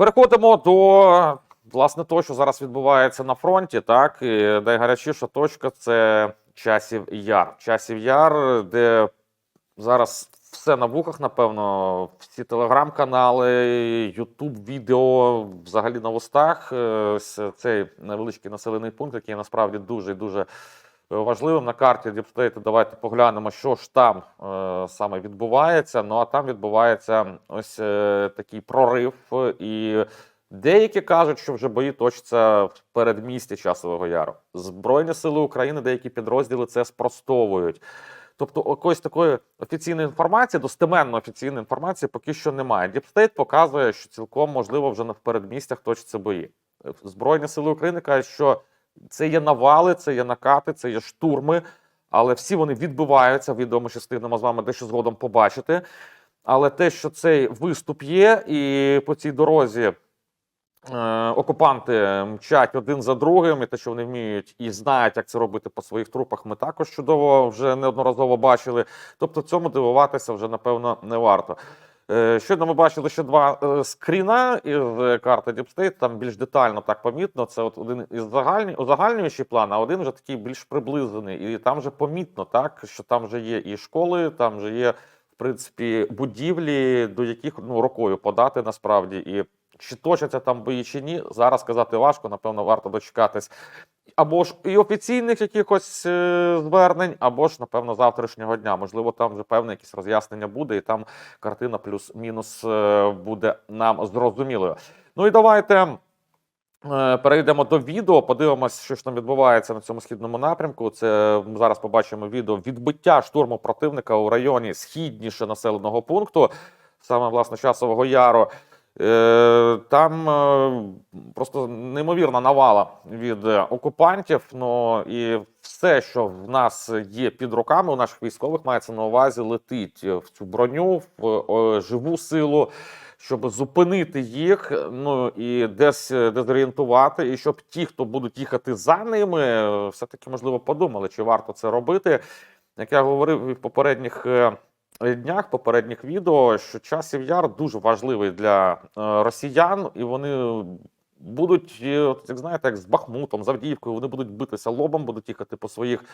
Переходимо до власне того, що зараз відбувається на фронті. Так і найгарячіша точка це часів яр. Часів яр, де зараз все на вухах, напевно, всі телеграм-канали, Ютуб, відео, взагалі на вустах. Е, Цей невеличкий населений пункт, який насправді дуже дуже важливим на карті Діпстейту. Давайте поглянемо, що ж там е, саме відбувається. Ну а там відбувається ось е, такий прорив, і деякі кажуть, що вже бої точаться в передмісті Часового Яру. Збройні сили України, деякі підрозділи це спростовують. Тобто, якоїсь такої офіційної інформації, достеменно офіційної інформації поки що немає. Діпстейт показує, що цілком можливо вже на передмістях точаться бої. Збройні сили України кажуть, що це є навали, це є накати, це є штурми, але всі вони відбуваються. Відео ми ще встигнемо з вами дещо згодом побачити. Але те, що цей виступ є, і по цій дорозі е, окупанти мчать один за другим, і те, що вони вміють і знають, як це робити по своїх трупах, ми також чудово вже неодноразово бачили. Тобто, цьому дивуватися вже напевно не варто. Е, Щойно ми бачили ще два е, скріна із е, карти Deep State, там більш детально так помітно. Це от один із загальні, узагальнюючий план, а один вже такий більш приблизений. І там вже помітно, так, що там вже є і школи, там вже є, в принципі, будівлі, до яких ну, рукою подати насправді. І чи точаться там бої чи ні, зараз сказати важко, напевно, варто дочекатись. Або ж і офіційних якихось е, звернень, або ж, напевно, завтрашнього дня. Можливо, там вже певне якесь роз'яснення буде, і там картина плюс-мінус е, буде нам зрозумілою. Ну і давайте е, перейдемо до відео. Подивимося, що ж там відбувається на цьому східному напрямку. Це ми зараз побачимо відео відбиття штурму противника у районі східніше населеного пункту, саме власне часового яру. Е, Там е, просто неймовірна навала від е, окупантів. Ну і все, що в нас є під руками, у наших військових мається на увазі, летить в цю броню, в живу силу, щоб зупинити їх. Ну і десь е, дезорієнтувати, і щоб ті, хто будуть їхати за ними, е, все-таки можливо подумали, чи варто це робити. Як я говорив в попередніх. Е, днях попередніх відео, що часів яр дуже важливий для е, росіян, і вони будуть, е, як знаєте, як з Бахмутом, з Авдіївкою, вони будуть битися лобом, будуть їхати по своїх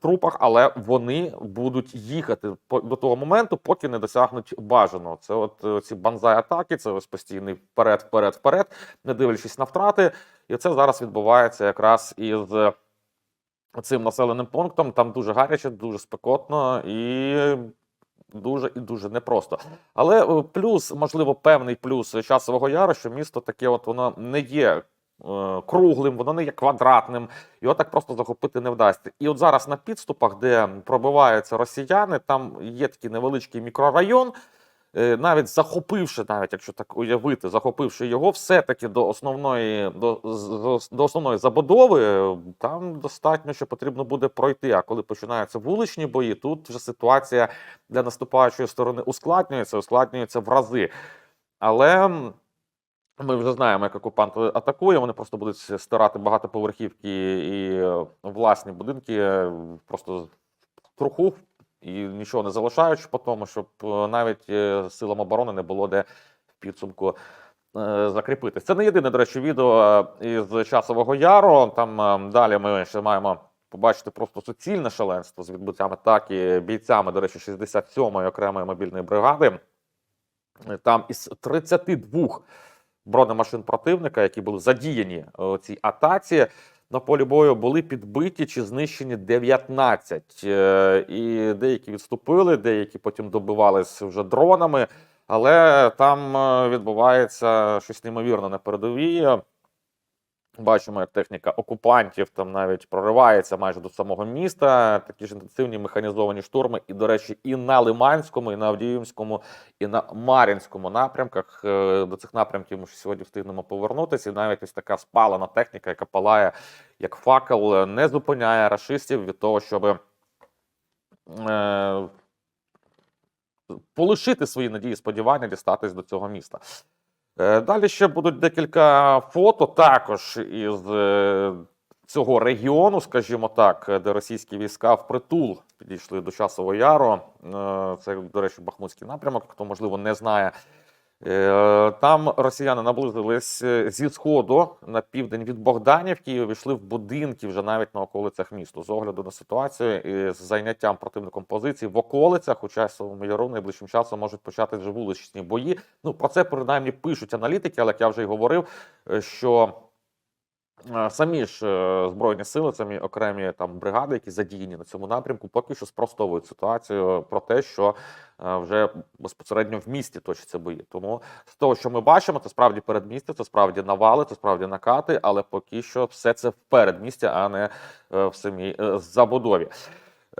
трупах, але вони будуть їхати до того моменту, поки не досягнуть бажаного. Це от ці банзай атаки, це ось постійний вперед, вперед, вперед, не дивлячись на втрати. І це зараз відбувається якраз із цим населеним пунктом. Там дуже гаряче, дуже спекотно і дуже і дуже непросто. Але е, плюс, можливо, певний плюс часового яру, що місто таке, от воно не є. е, Круглим, воно не є квадратним, його так просто захопити не вдасться. І от зараз на підступах, де пробиваються росіяни, там є такий невеличкий мікрорайон, навіть захопивши, навіть якщо так уявити, захопивши його, все-таки до основної до, до основної забудови, е, там достатньо, що потрібно буде пройти. А коли починаються вуличні бої, тут вже ситуація для наступаючої сторони ускладнюється, ускладнюється в рази. Але ми вже знаємо, як окупант атакує. Вони просто будуть стирати багатоповерхівки і е, власні будинки е, просто труху і нічого не залишаючи по тому, щоб е, навіть е, силам оборони не було де в підсумку. е, Закріпитись. Це не єдине, до речі, відео із часового яру. Там далі ми ще маємо побачити просто суцільне шаленство з відбиттям атаки бійцями, до речі, 67-ї окремої мобільної бригади. Там із 32 бронемашин противника, які були задіяні у цій атаці. На полі бою були підбиті чи знищені 19. Е, І деякі відступили, деякі потім добивались вже дронами. Але там е, відбувається щось неймовірне на передовій. Бачимо, як техніка окупантів там навіть проривається майже до самого міста. Такі ж інтенсивні механізовані штурми. І, до речі, і на Лиманському, і на Авдіївському, і на Мар'їнському напрямках. Е, До цих напрямків ми сьогодні встигнемо повернутися. І навіть ось така спалена техніка, яка палає як факел, не зупиняє рашистів від того, щоб е, полишити свої надії, сподівання дістатись до цього міста. Е, Далі ще будуть декілька фото також із е, цього регіону, скажімо так, де російські війська впритул підійшли до Часового Яру. Е, Це, до речі, Бахмутський напрямок. Хто можливо не знає, Там росіяни наблизились е, зі сходу на південь від Богданівки і увійшли в будинки вже навіть на околицях місту. З огляду на ситуацію і з зайняттям противником позицій в околицях у часовому яру найближчим часом можуть почати вже вуличні бої. Ну про це принаймні пишуть аналітики, але як я вже й говорив, е, що. Самі ж е, збройні сили, самі окремі там бригади, які задіяні на цьому напрямку, поки що спростовують ситуацію про те, що е, вже безпосередньо в місті точаться бої. Тому з того, що ми бачимо, це справді передмістя, це справді навали, це справді накати, але поки що все це в передмісті, а не е, в самій забудові.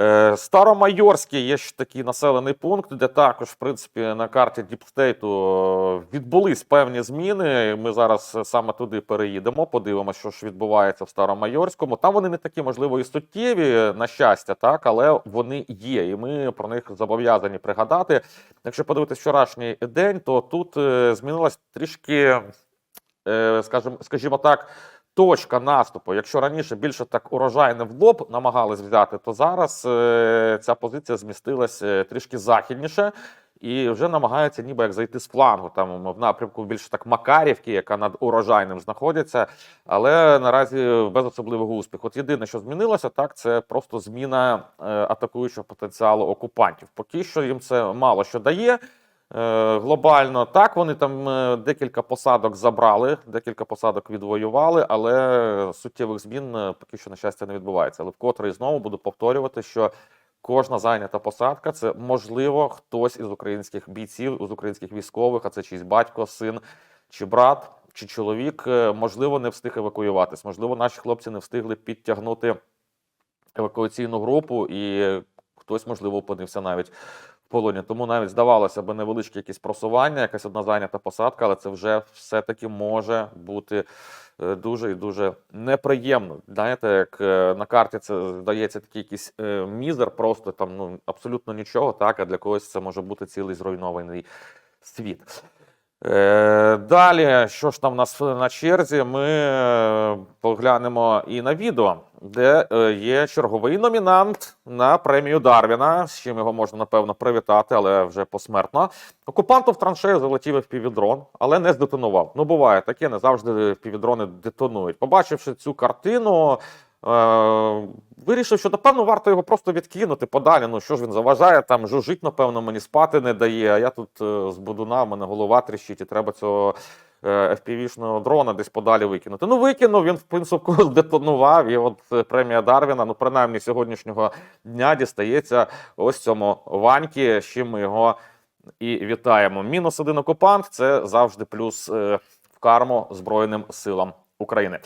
Е, Старомайорський є ж такий населений пункт, де також, в принципі, на карті Діпстейту відбулись певні зміни. Ми зараз саме туди переїдемо, подивимося, що ж відбувається в Старомайорському. Там вони не такі, можливо, і суттєві, на щастя, так, але вони є, і ми про них зобов'язані пригадати. Якщо подивитись вчорашній день, то тут е, змінилась трішки, е, скажімо, скажімо так. Точка наступу. Якщо раніше більше так урожайне в лоб намагались взяти, то зараз е, ця позиція змістилась е, трішки західніше і вже намагаються ніби як зайти з флангу. Там в напрямку більше так Макарівки, яка над урожайним знаходиться, але наразі без особливого успіху. От єдине, що змінилося, так це просто зміна е, атакуючого потенціалу окупантів. Поки що їм це мало що дає. Е, Глобально так, вони там е, декілька посадок забрали, декілька посадок відвоювали, але суттєвих змін е, поки що, на щастя, не відбувається. Але вкотре і знову буду повторювати, що кожна зайнята посадка це можливо хтось із українських бійців, з українських військових, а це чийсь батько, син чи брат, чи чоловік, можливо, не встиг евакуюватись. Можливо, наші хлопці не встигли підтягнути евакуаційну групу, і хтось, можливо, опинився навіть полоні. Тому навіть здавалося б невеличке якесь просування, якась одна зайнята посадка, але це вже все-таки може бути е, дуже і дуже неприємно. Знаєте, як е, на карті це здається такий якийсь е, мізер, просто там ну абсолютно нічого, так, а для когось це може бути цілий зруйнований світ. Е, Далі, що ж там у нас на черзі? Ми е, поглянемо і на відео, де е, є черговий номінант на премію Дарвіна, з чим його можна напевно привітати, але вже посмертно. Окупанту в траншею залетів впівдрон, але не здетонував. Ну, буває таке, не завжди впівдрони детонують. Побачивши цю картину. Е, вирішив, що напевно варто його просто відкинути подалі. Ну що ж він заважає, там жужить, напевно, мені спати не дає. А я тут е, з будуна, в мене голова тріщить, і треба цього е, FPV-шного дрона десь подалі викинути. Ну, викинув, він в принципі здетонував. І от премія Дарвіна, ну принаймні сьогоднішнього дня дістається ось цьому Ваньки, з чим ми його і вітаємо. Мінус один окупант це завжди плюс в карму Збройним силам України.